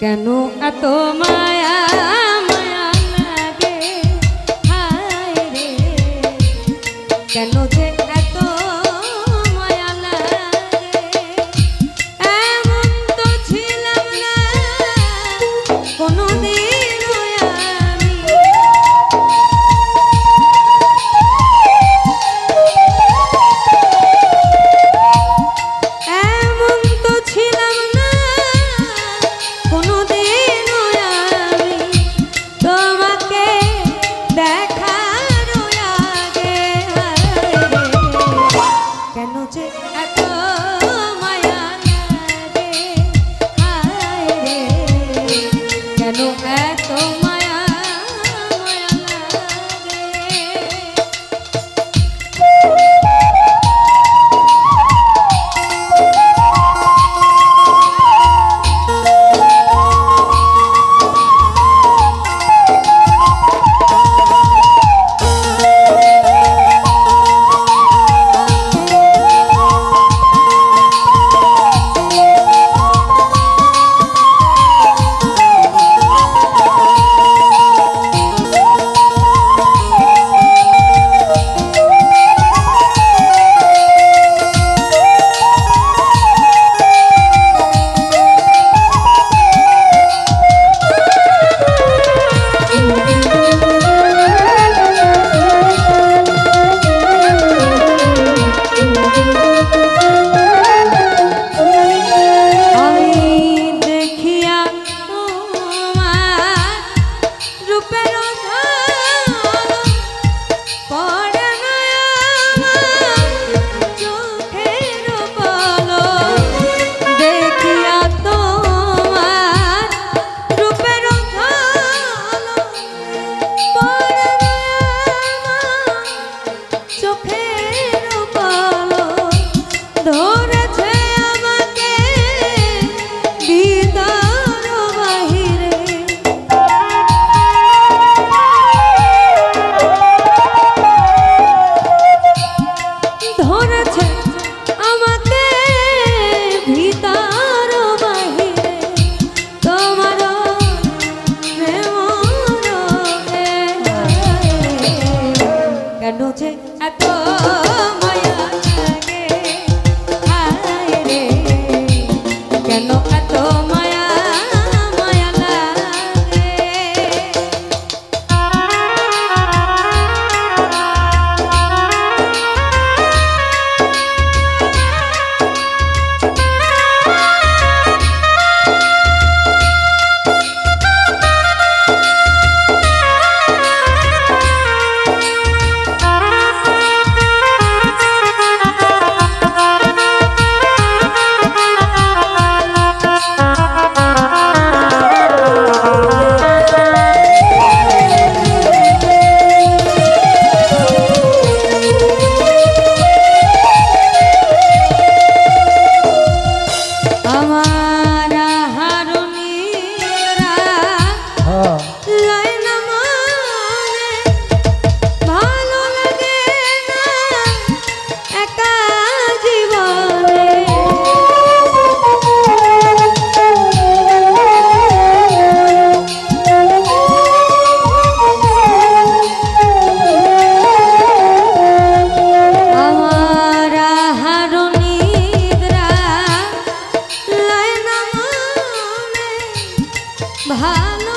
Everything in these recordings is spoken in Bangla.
কেন এত মায়া? Bahala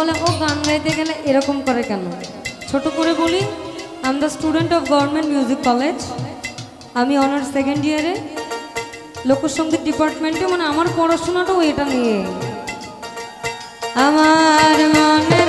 গাইতে গেলে এরকম করে কেন? ছোট করে বলি I'm the student of government music college আমি অনার্স সেকেন্ড ইয়ারে লোকসঙ্গীত ডিপার্টমেন্টে মানে আমার পড়াশোনাটাও এটা নিয়ে। আমার মনের